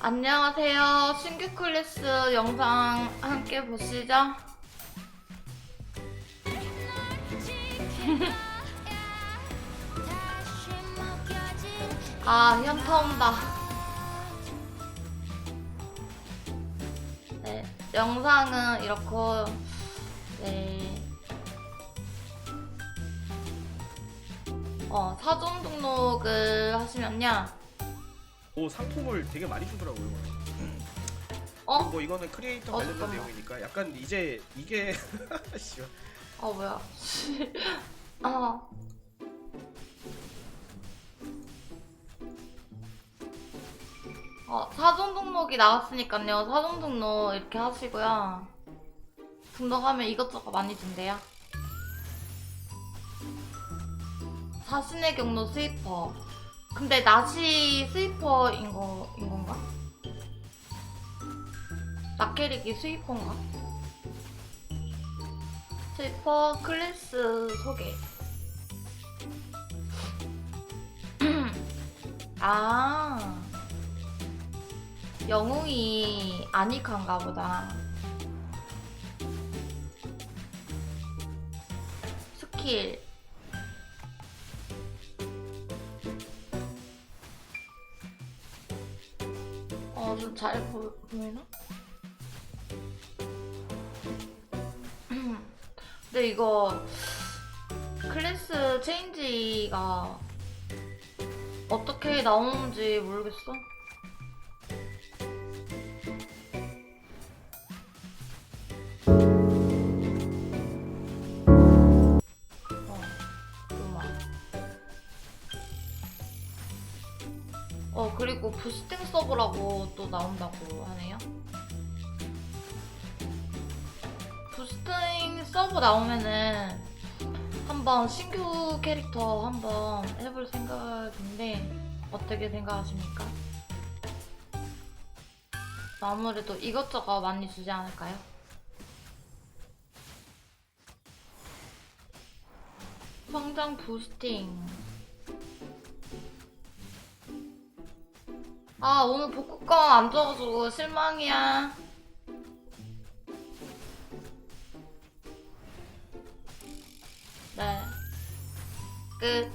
안녕하세요. 신규 클래스 영상 함께 보시죠. 아, 현타 온다. 네, 영상은 이렇게, 네. 어, 사전 등록을 하시면요. 오 상품을 되게 많이 주더라고요. 어? 뭐 이거는 크리에이터 어, 관련된 잠깐만. 내용이니까 약간 이제 이게 씨, 어 뭐야? 아. 어, 사전 등록이 나왔으니까요. 사전 등록 이렇게 하시고요. 등록하면 이것저것 많이 준대요. 자신의 경로 스위퍼. 근데 낫이 스위퍼인 거, 인 건가? 낫캐릭이 스위퍼인가? 스위퍼 클래스 소개. 아, 영웅이 아니칸가 보다. 스킬. 어, 좀잘 보이나? 근데 이거 클래스 체인지가 어떻게 나오는지 모르겠어. 어, 어, 그리고 부스팅 서브라고 또 나온다고 하네요. 부스팅 서브 나오면은 한번 신규 캐릭터 한번 해볼 생각인데 어떻게 생각하십니까? 아무래도 이것저것 많이 주지 않을까요? 성장 부스팅 아 오늘 복구권 안 줘가지고 실망이야. 네. 끝